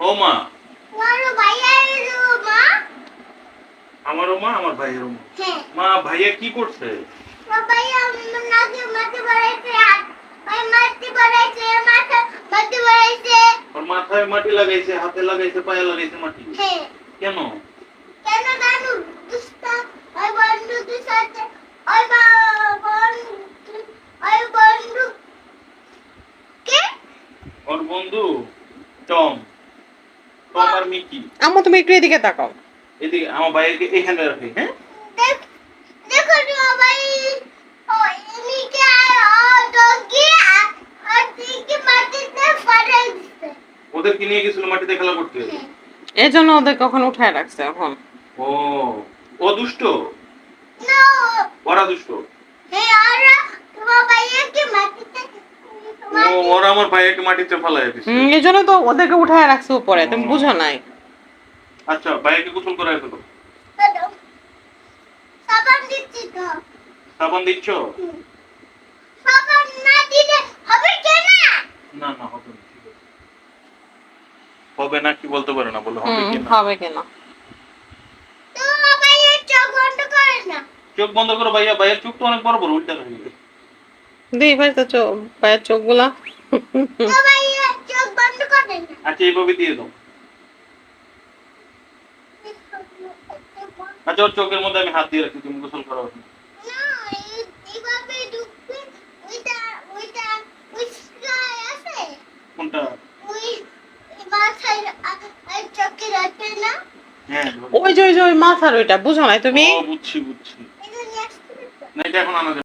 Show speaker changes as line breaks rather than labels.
ও মা?
ভাইয়ের মা
আমার ভাইয়েরও মা। মা ভাইয়া কি করছে?
আমার
ওর মাথায় মাটি লাগাইছে হাতে লাগাইছে পায়ে লাগাইছে মাটি।
হ্যাঁ।
কেন?
কেন জানো? দুষ্টা ওই বন্ধু তুই ওই বন্ধু ওই বন্ধু। কে?
ওর বন্ধু টম। মিকি
আম্মু তুমি একটু এদিকে তাকাও।
এদিকে আমার ভাইয়াকে এখানে রাখি হ্যাঁ?
দেখো ভাই
ওদেরকে নিয়ে গেছিল মাটিতে খেলা করতে?
হ্যাঁ।
এই জন্য ওদের কখন উঠায় রাখছে এখন।
ও ও দুষ্ট? ওরা দুষ্ট
হ্যাঁ আর তোমার ভাইয়াকে মাটিতে
ও ওরা আমার ভাইয়াকে মাটিতে ফেলায় দিছে।
হুম, এই জন্য তো ওদেরকে উঠায় রাখছে উপরে তুমি বুঝো নাই।
আচ্ছা ভাইয়াকে গোসল করায় ফেলো।
সাবান দিচ্ছি তো।
সাবান দিচ্ছ?
সাবান না দিলে হবে কেন
না? না হবে না হবে না কি বলতে পারে না বলে হবে কি না?
হবে কিনা
তোমার ভাইয়ের চোখ বন্ধ করে না
করো ভাইয়া ভাইয়ের চোখ তো অনেক বড় বড় উল্টা হয়ে গেছে।
দিই ভাই তো চোখ চোখগুলা।
আচ্ছা এইভাবে দিয়ে দাও। আচ্ছা ওর চোখের মধ্যে আমি হাত দিয়ে রাখি তুমি গোসল করো কোনটা?
ওই
হ্যাঁ।
ওই যে ওই যে ওই মাথার ওইটা বুঝো নাই তুমি?
বুঝছি বুঝছি। না এটা এখন আনা